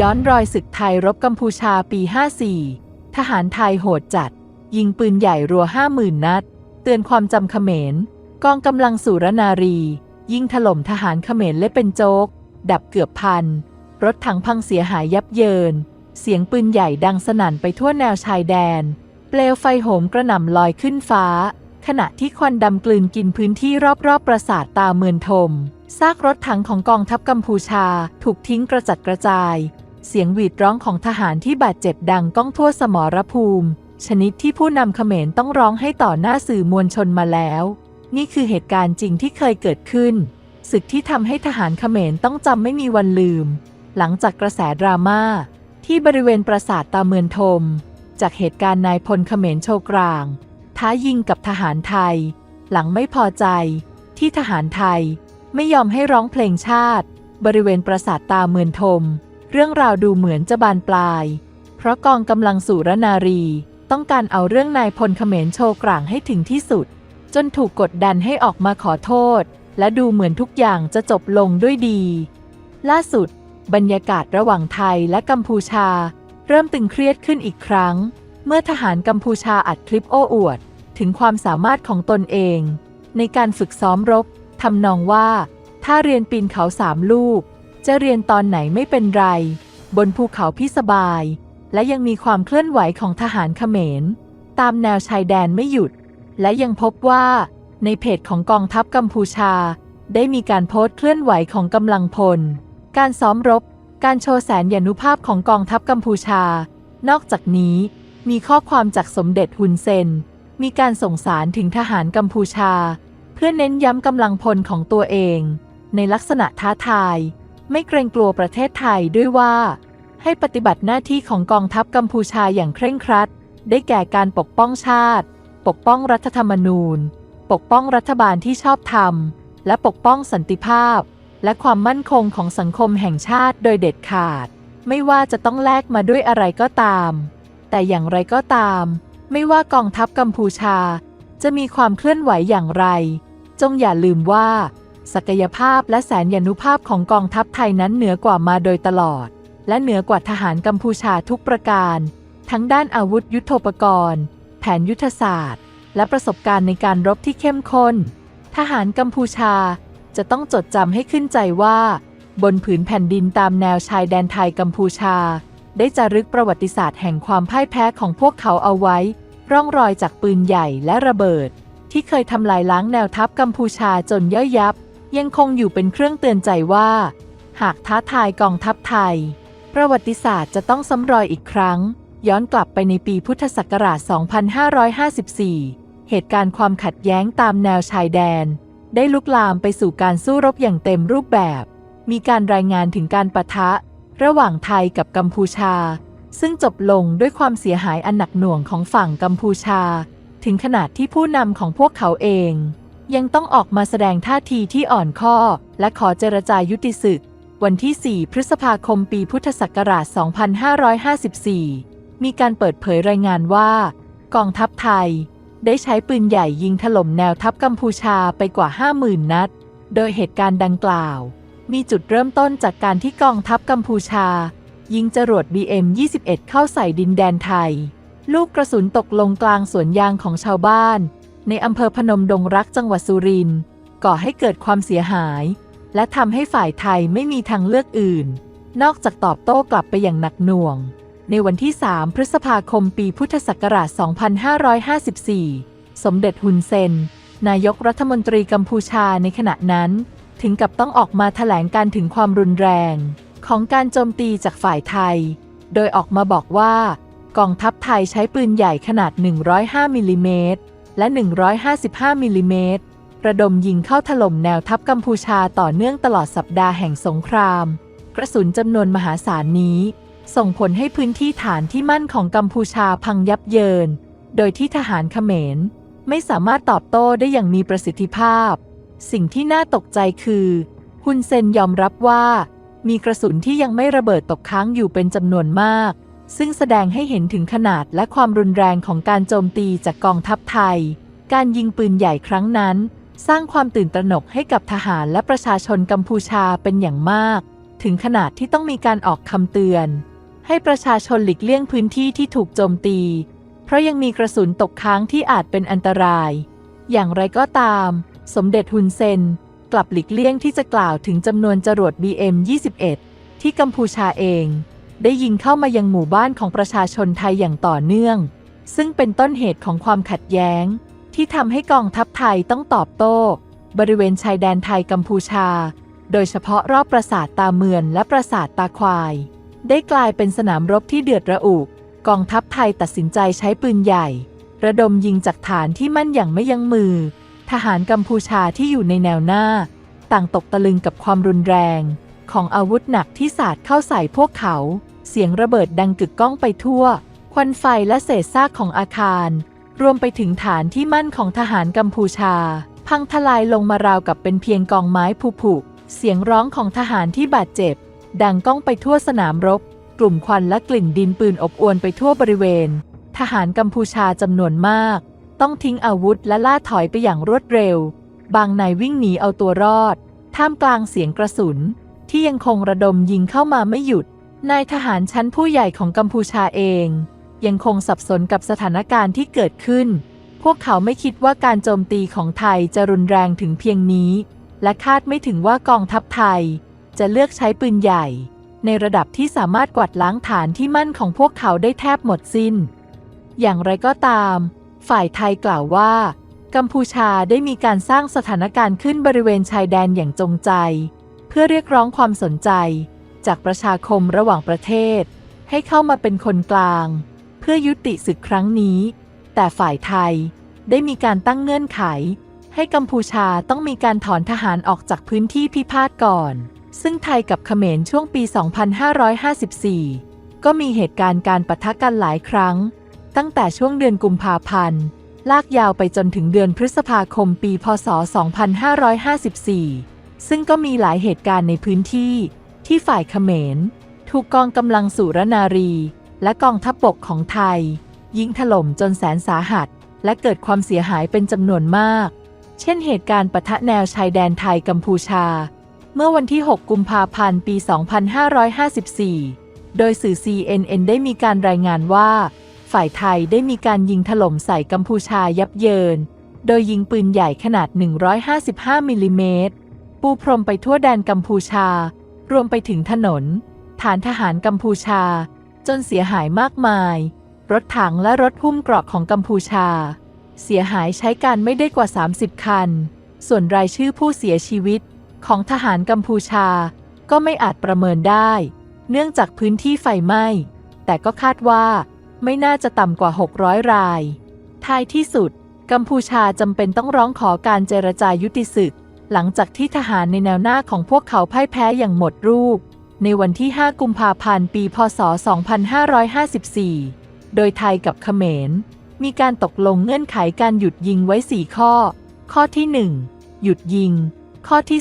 ย้อนรอยศึกไทยรบกัมพูชาปี 54 ทหารไทยโหดจัด ยิงปืนใหญ่รัว 50,000 นัด เตือนความจำเขมร กองกำลังสุรนารี ยิงถล่มทหารเขมรเละเป็นโจ๊กดับเกือบพัน รถถังพังเสียหายยับเยิน เสียงปืนใหญ่ดังสนั่นไปทั่วแนวชายแดน เปลวไฟโหมกระหน่ำลอยขึ้นฟ้า ขณะที่ควันดำกลืนกินพื้นที่รอบๆปราสาทตาเมือนทม ซากรถถังของกองทัพกัมพูชาถูกทิ้งกระจัดกระจาย เสียงหวีดร้องของทหารที่บาดเจ็บดังก้องทั่วสมรภูมิ ชนิดที่ผู้นำเขมรต้องร้องให้ต่อหน้าสื่อมวลชนมาแล้ว นี่คือเหตุการณ์จริงที่เคยเกิดขึ้น ศึกที่ทำให้ทหารเขมรต้องจำไม่มีวันลืม หลังจากกระแสดราม่าที่บริเวณปราสาทตาเมือนทม จากเหตุการณ์นายพลเขมรโชกลาง ท้ายิงกับทหารไทย หลังไม่พอใจ ที่ทหารไทย ไม่ยอมให้ร้องเพลงชาติ บริเวณปราสาทตาเมือนทม เรื่องราวดูเหมือนจะบานปลาย เพราะกองกำลังสุรนารี ต้องการเอาเรื่องนายพลเขมรโชกลางให้ถึงที่สุด จนถูกกดดันให้ออกมาขอโทษ และดูเหมือนทุกอย่างจะจบลงด้วยดี ล่าสุด บรรยากาศระหว่างไทยและกัมพูชา เริ่มตึงเครียดขึ้นอีกครั้ง เมื่อทหารกัมพูชาอัดคลิปโอ้อวด ถึงความสามารถของตนเอง ในการฝึกซ้อมรบ ทำนองว่า ถ้าเรียนปีนเขาสามลูก จะเรียนตอนไหนไม่เป็นไร บนภูเขาพี่สบาย และยังมีความเคลื่อนไหวของทหารเขมร ตามแนวชายแดนไม่หยุด และยังพบว่า ในเพจของกองทัพกัมพูชา ได้มีการโพสต์เคลื่อนไหวของกำลังพล การซ้อมรบ การโชว์แสนยานุภาพของกองทัพกัมพูชา นอกจากนี้มีข้อความจากสมเด็จฮุนเซน มีการส่งสารถึงทหารกัมพูชา เพื่อเน้นย้ำกำลังพลของตัวเอง ในลักษณะท้าทาย ไม่เกรงกลัวประเทศไทยด้วยว่า ให้ปฏิบัติหน้าที่ของกองทัพกัมพูชาอย่างเคร่งครัด ได้แก่การปกป้องชาติ ปกป้องรัฐธรรมนูญ ปกป้องรัฐบาลที่ชอบธรรม และปกป้องสันติภาพ และความมั่นคงของสังคมแห่งชาติโดยเด็ดขาด ไม่ว่าจะต้องแลกมาด้วยอะไรก็ตาม แต่อย่างไรก็ตาม ไม่ว่ากองทัพกัมพูชา จะมีความเคลื่อนไหวอย่างไร จงอย่าลืมว่า ศักยภาพและแสนยานุภาพของกองทัพไทยนั้นเหนือกว่ามาโดยตลอด และเหนือกว่าทหารกัมพูชาทุกประการ ทั้งด้านอาวุธยุโทโธปกรณ์ แผนยุทธศาสตร์ และประสบการณ์ในการรบที่เข้มข้น ทหารกัมพูชาจะต้องจดจำให้ขึ้นใจว่า บนผืนแผ่นดินตามแนวชายแดนไทยกัมพูชา ได้จารึกประวัติศาสตร์แห่งความพ่ายแพ้ของพวกเขาเอาไว้ ร่องรอยจากปืนใหญ่และระเบิด ที่เคยทำลายล้างแนวทัพกัมพูชาจนย่อยยับ ยังคงอยู่เป็นเครื่องเตือนใจว่า หากท้าทายกองทัพไทย ประวัติศาสตร์จะต้องซ้ำรอยอีกครั้ง ย้อนกลับไปในปีพุทธศักราช 2554 เหตุการณ์ความขัดแย้งตามแนวชายแดน ได้ลุกลามไปสู่การสู้รบอย่างเต็มรูปแบบ มีการรายงานถึงการประทะ ระหว่างไทยกับกัมพูชา ซึ่งจบลงด้วยความเสียหายอันหนักหน่วงของฝั่งกัมพูชา ถึงขนาดที่ผู้นำของพวกเขาเอง ยังต้องออกมาแสดงท่าทีที่อ่อนข้อ และขอเจรจายุติศึก วันที่ 4 พฤษภาคมปีพุทธศักราช 2554 มีการเปิดเผยรายงานว่า กองทัพไทย ได้ใช้ปืนใหญ่ยิงถล่มแนวทัพกัมพูชาไปกว่า 50,000 นัด โดยเหตุการณ์ดังกล่าว มีจุดเริ่มต้นจากการที่กองทัพกัมพูชา ยิงจรวด BM-21 เข้าใส่ดินแดนไทย ลูกกระสุนตกลงกลางสวนยางของชาวบ้าน ในอำเภอพนมดงรักจังหวัดสุรินทร์ก่อให้เกิดความเสียหาย และทำให้ฝ่ายไทยไม่มีทางเลือกอื่น นอกจากตอบโต้กลับไปอย่างหนักหน่วง ในวันที่ 3 พฤษภาคมปีพุทธศักราช 2554 สมเด็จฮุนเซน นายกรัฐมนตรีกัมพูชาในขณะนั้น ถึงกับต้องออกมาแถลงการถึงความรุนแรง ของการโจมตีจากฝ่ายไทย โดยออกมาบอกว่า กองทัพไทยใช้ปืนใหญ่ขนาด 105มิลลิเมตรและ 155มิลลิเมตรระดมยิงเข้าถล่มแนวทัพกัมพูชาต่อเนื่องตลอดสัปดาห์แห่งสงคราม กระสุนจำนวนมหาศาลนี้ ส่งผลให้พื้นที่ฐานที่มั่นของกัมพูชาพังยับเยิน โดยที่ทหารเขมร ไม่สามารถตอบโต้ได้อย่างมีประสิทธิภาพ สิ่งที่น่าตกใจคือ ฮุนเซนยอมรับว่า มีกระสุนที่ยังไม่ระเบิดตกค้างอยู่เป็นจำนวนมาก ซึ่งแสดงให้เห็นถึงขนาดและความรุนแรงของการโจมตีจากกองทัพไทย การยิงปืนใหญ่ครั้งนั้น สร้างความตื่นตระหนกให้กับทหารและประชาชนกัมพูชาเป็นอย่างมาก ถึงขนาดที่ต้องมีการออกคำเตือน ให้ประชาชนหลีกเลี่ยงพื้นที่ที่ถูกโจมตี เพราะยังมีกระสุนตกค้างที่อาจเป็นอันตราย อย่างไรก็ตาม สมเด็จฮุนเซนกลับหลีกเลี่ยงที่จะกล่าวถึงจำนวนจรวด BM-21 ที่กัมพูชาเอง ได้ยิงเข้ามายังหมู่บ้านของประชาชนไทยอย่างต่อเนื่อง ซึ่งเป็นต้นเหตุของความขัดแย้ง ที่ทำให้กองทัพไทยต้องตอบโต้ บริเวณชายแดนไทยกัมพูชา โดยเฉพาะรอบปราสาทตาเมือนและปราสาทตาควาย ได้กลายเป็นสนามรบที่เดือดระอุกองทัพไทยตัดสินใจใช้ปืนใหญ่ ระดมยิงจากฐานที่มั่นอย่างไม่ยั้งมือ ทหารกัมพูชาที่อยู่ในแนวหน้า ต่างตกตะลึงกับความรุนแรง ของอาวุธหนักที่สาดเข้าใส่พวกเขา เสียงระเบิดดังกึกก้องไปทั่ว ควันไฟและเศษซากของอาคาร รวมไปถึงฐานที่มั่นของทหารกัมพูชา พังทลายลงมาราวกับเป็นเพียงกองไม้ผุๆเสียงร้องของทหารที่บาดเจ็บ ดังก้องไปทั่วสนามรบ กลุ่มควันและกลิ่นดินปืนอบอวลไปทั่วบริเวณ ทหารกัมพูชาจำนวนมาก ต้องทิ้งอาวุธและล่าถอยไปอย่างรวดเร็ว บางนายวิ่งหนีเอาตัวรอด ท่ามกลางเสียงกระสุน ที่ยังคงระดมยิงเข้ามาไม่หยุด นายทหารชั้นผู้ใหญ่ของกัมพูชาเอง ยังคงสับสนกับสถานการณ์ที่เกิดขึ้น พวกเขาไม่คิดว่าการโจมตีของไทยจะรุนแรงถึงเพียงนี้ และคาดไม่ถึงว่ากองทัพไทย จะเลือกใช้ปืนใหญ่ ในระดับที่สามารถกวาดล้างฐานที่มั่นของพวกเขาได้แทบหมดสิ้น อย่างไรก็ตาม ฝ่ายไทยกล่าวว่า กัมพูชาได้มีการสร้างสถานการณ์ขึ้นบริเวณชายแดนอย่างจงใจ เพื่อเรียกร้องความสนใจ จากประชาคมระหว่างประเทศ ให้เข้ามาเป็นคนกลาง เพื่อยุติศึกครั้งนี้ แต่ฝ่ายไทยได้มีการตั้งเงื่อนไข ให้กัมพูชาต้องมีการถอนทหารออกจากพื้นที่พิพาทก่อน ซึ่งไทยกับเขมรช่วงปี 2554 ก็มีเหตุการณ์การปะทะกันหลายครั้ง ตั้งแต่ช่วงเดือนกุมภาพันธ์ลากยาวไปจนถึงเดือนพฤษภาคมปี พศ 2554 ซึ่งก็มีหลายเหตุการณ์ในพื้นที่ ที่ฝ่ายเขมร ถูกกองกำลังสุรนารี และกองทัพบบกของไทย ยิงถล่มจนแสนสาหัส และเกิดความเสียหายเป็นจำนวนมาก เช่นเหตุการณ์ปะทะแนวชายแดนไทยกัมพูชา เมื่อวันที่ 6 กุมภาพันธ์ปี 2554 โดยสื่อ CNN ได้มีการรายงานว่า ฝ่ายไทยได้มีการยิงถล่มใส่กัมพูชายับเยิน โดยยิงปืนใหญ่ขนาด 155มิลลิเมตรปูพรมไปทั่วแดนกัมพูชา รวมไปถึงถนน ฐานทหารกัมพูชา จนเสียหายมากมาย รถถังและรถหุ้มเกราะของกัมพูชา เสียหายใช้การไม่ได้กว่า 30 คัน ส่วนรายชื่อผู้เสียชีวิตของทหารกัมพูชา ก็ไม่อาจประเมินได้ เนื่องจากพื้นที่ไฟไหม้ แต่ก็คาดว่าไม่น่าจะต่ำกว่า 600 ราย ท้ายที่สุด กัมพูชาจำเป็นต้องร้องขอการเจรจายุติศึก หลังจากที่ทหารในแนวหน้าของพวกเขาพ่ายแพ้อย่างหมดรูป ในวันที่ 5 กุมภาพันธ์ ปี พศ 2554 โดยไทยกับเขมร มีการตกลงเงื่อนไขการหยุดยิงไว้ 4 ข้อ ข้อที่ 1 หยุดยิง ข้อที่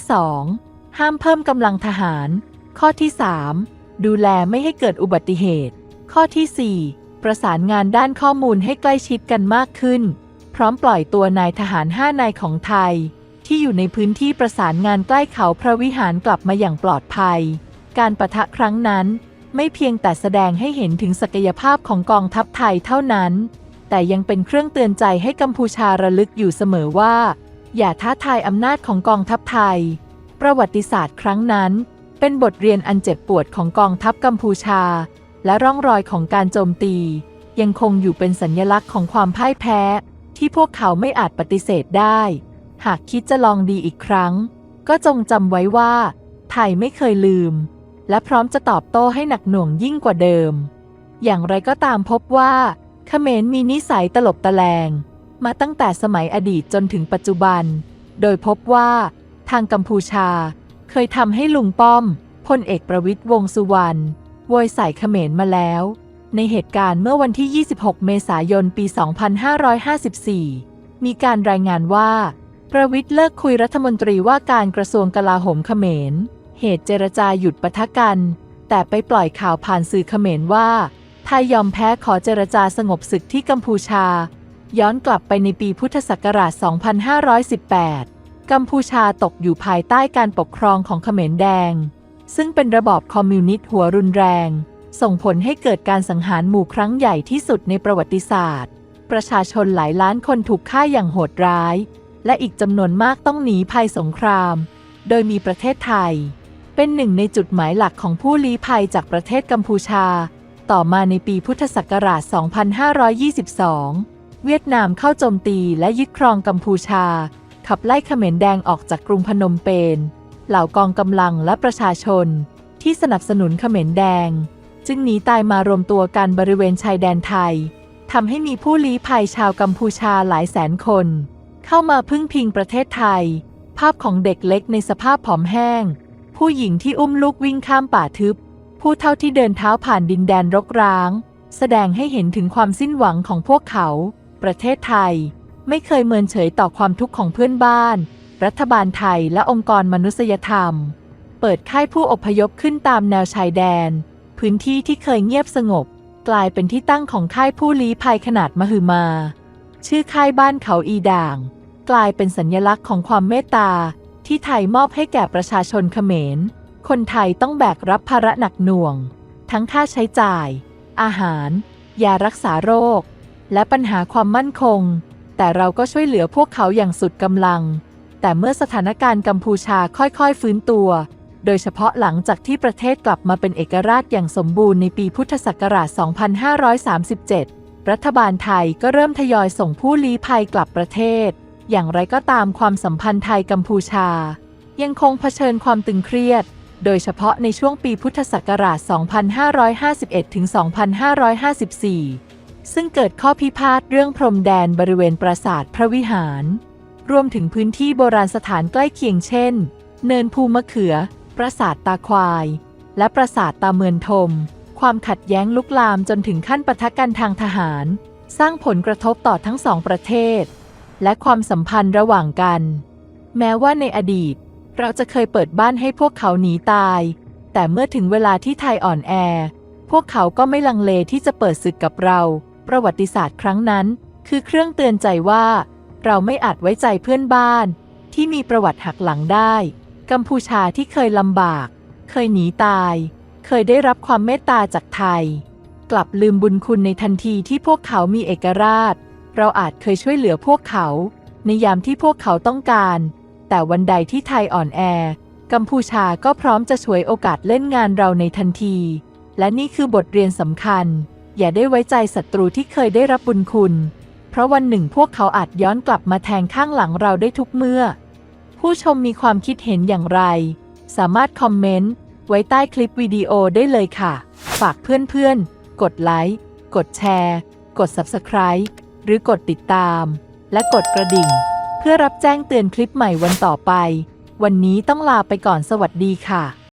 2 ห้ามเพิ่มกำลังทหาร ข้อที่ 3 ดูแลไม่ให้เกิดอุบัติเหตุ ข้อที่ 4 ประสานงานด้านข้อมูลให้ใกล้ชิดกันมากขึ้น พร้อมปล่อยตัวนายทหาร 5 นายของไทย ที่อยู่ในพื้นที่ประสานงานใกล้เขาพระวิหารกลับมาอย่างปลอดภัย การประทะครั้งนั้นไม่เพียงแต่แสดงให้เห็นถึงศักยภาพของกองทัพไทยเท่านั้น แต่ยังเป็นเครื่องเตือนใจให้กัมพูชาระลึกอยู่เสมอว่า อย่าท้าทายอำนาจของกองทัพไทย ประวัติศาสตร์ครั้งนั้น เป็นบทเรียนอันเจ็บปวดของกองทัพกัมพูชา และร่องรอยของการโจมตี ยังคงอยู่เป็นสัญญลักษณ์ของความพ่ายแพ้ ที่พวกเขาไม่อาจปฏิเสธได้ หากคิดจะลองดีอีกครั้ง ก็จงจำไว้ว่า ไทยไม่เคยลืม และพร้อมจะตอบโต้ให้หนักหน่วงยิ่งกว่าเดิม อย่างไรก็ตามพบว่าเขมรมีนิสัยตลบตะแลง มาตั้งแต่สมัยอดีตจนถึงปัจจุบัน โดยพบว่าทางกัมพูชาเคยทำให้ลุงป้อมพลเอกประวิตยวงสุวรรณโวยใส่เขมรมาแล้ว ในเหตุการณ์เมื่อวันที่ 26 เมษายน ปี 2554 มีการรายงานว่า ประวิตยเลิกคุยรัฐมนตรีว่าการกระทรวงกลาโหมเขมร เหตุเจรจาหยุดปะทะกัน แต่ไปปล่อยข่าวผ่านสื่อเขมรว่าไทยยอมแพ้ขอเจรจาสงบศึกที่กัมพูชา ย้อนกลับไปในปีพุทธศักราช 2518 กัมพูชาตกอยู่ภายใต้การปกครองของเขมรแดง ซึ่งเป็นระบอบคอมมิวนิสต์หัวรุนแรง ส่งผลให้เกิดการสังหารหมู่ครั้งใหญ่ที่สุดในประวัติศาสตร์ ประชาชนหลายล้านคนถูกฆ่าอย่างโหดร้าย และอีกจำนวนมากต้องหนีภัยสงคราม โดยมีประเทศไทย เป็นหนึ่งในจุดหมายหลักของผู้ลี้ภัยจากประเทศกัมพูชา ต่อมาในปีพุทธศักราช 2522 เวียดนามเข้าโจมตีและยึดครองกัมพูชา ขับไล่เขมรแดงออกจากกรุงพนมเปญ เหล่ากองกำลังและประชาชน ที่สนับสนุนเขมรแดง จึงหนีตายมารวมตัวกันบริเวณชายแดนไทยทำให้มีผู้ลี้ภัยชาวกัมพูชาหลายแสนคน เข้ามาพึ่งพิงประเทศไทย ภาพของเด็กเล็กในสภาพผอมแห้ง ผู้หญิงที่อุ้มลูกวิ่งข้ามป่าทึบ ผู้เท่าที่เดินเท้าผ่านดินแดนรกร้าง แสดงให้เห็นถึงความสิ้นหวังของพวกเขา ประเทศไทย ไม่เคยเมินเฉยต่อความทุกข์ของเพื่อนบ้าน รัฐบาลไทยและองค์กรมนุษยธรรม เปิดค่ายผู้อพยพขึ้นตามแนวชายแดน พื้นที่ที่เคยเงียบสงบ กลายเป็นที่ตั้งของค่ายผู้ลี้ภัยขนาดมหึมาชื่อค่ายบ้านเขาอีด่าง กลายเป็นสัญลักษณ์ของความเมตตา ที่ไทยมอบให้แก่ประชาชนเขมร คนไทยต้องแบกรับภาระหนักหน่วง ทั้งค่าใช้จ่าย อาหาร ยารักษาโรค และปัญหาความมั่นคง แต่เราก็ช่วยเหลือพวกเขาอย่างสุดกำลัง แต่เมื่อสถานการณ์กัมพูชาค่อยๆ ฟื้นตัว โดยเฉพาะหลังจากที่ประเทศกลับมาเป็นเอกราชอย่างสมบูรณ์ในปีพุทธศักราช 2537 รัฐบาลไทยก็เริ่มทยอยส่งผู้ลี้ภัยกลับประเทศ อย่างไรก็ตามความสัมพันธ์ไทยกัมพูชา ยังคงเผชิญความตึงเครียด โดยเฉพาะในช่วงปีพุทธศักราช 2551 ถึง 2554 ซึ่งเกิดข้อพิพาทเรื่องพรมแดนบริเวณปราสาทพระวิหาร รวมถึงพื้นที่โบราณสถานใกล้เคียงเช่น เนินภูมะเขือ ปราสาทตาควาย และปราสาทตาเมือนทม ความขัดแย้งลุกลามจนถึงขั้นปะทะกันทางทหาร สร้างผลกระทบต่อทั้งสองประเทศ และความสัมพันธ์ระหว่างกัน แม้ว่าในอดีต เราจะเคยเปิดบ้านให้พวกเขาหนีตาย แต่เมื่อถึงเวลาที่ไทยอ่อนแอ พวกเขาก็ไม่ลังเลที่จะเปิดศึกกับเรา ประวัติศาสตร์ครั้งนั้น คือเครื่องเตือนใจว่า เราไม่อาจไว้ใจเพื่อนบ้าน ที่มีประวัติหักหลังได้ กัมพูชาที่เคยลำบาก เคยหนีตาย เคยได้รับความเมตตาจากไทย กลับลืมบุญคุณในทันทีที่พวกเขามีเอกราช เราอาจเคยช่วยเหลือพวกเขา ในยามที่พวกเขาต้องการ แต่วันใดที่ไทยอ่อนแอ กัมพูชาก็พร้อมจะช่วยโอกาสเล่นงานเราในทันที และนี่คือบทเรียนสำคัญ อย่าได้ไว้ใจศัตรูที่เคยได้รับบุญคุณ เพราะวันหนึ่งพวกเขาอาจย้อนกลับมาแทงข้างหลังเราได้ทุกเมื่อ ผู้ชมมีความคิดเห็นอย่างไร สามารถคอมเมนต์ไว้ใต้คลิปวิดีโอได้เลยค่ะ ฝากเพื่อนๆ กดไลค์ กดแชร์ กด Subscribe หรือกดติดตาม และกดกระดิ่ง เพื่อรับแจ้งเตือนคลิปใหม่วันต่อไป วันนี้ต้องลาไปก่อนสวัสดีค่ะ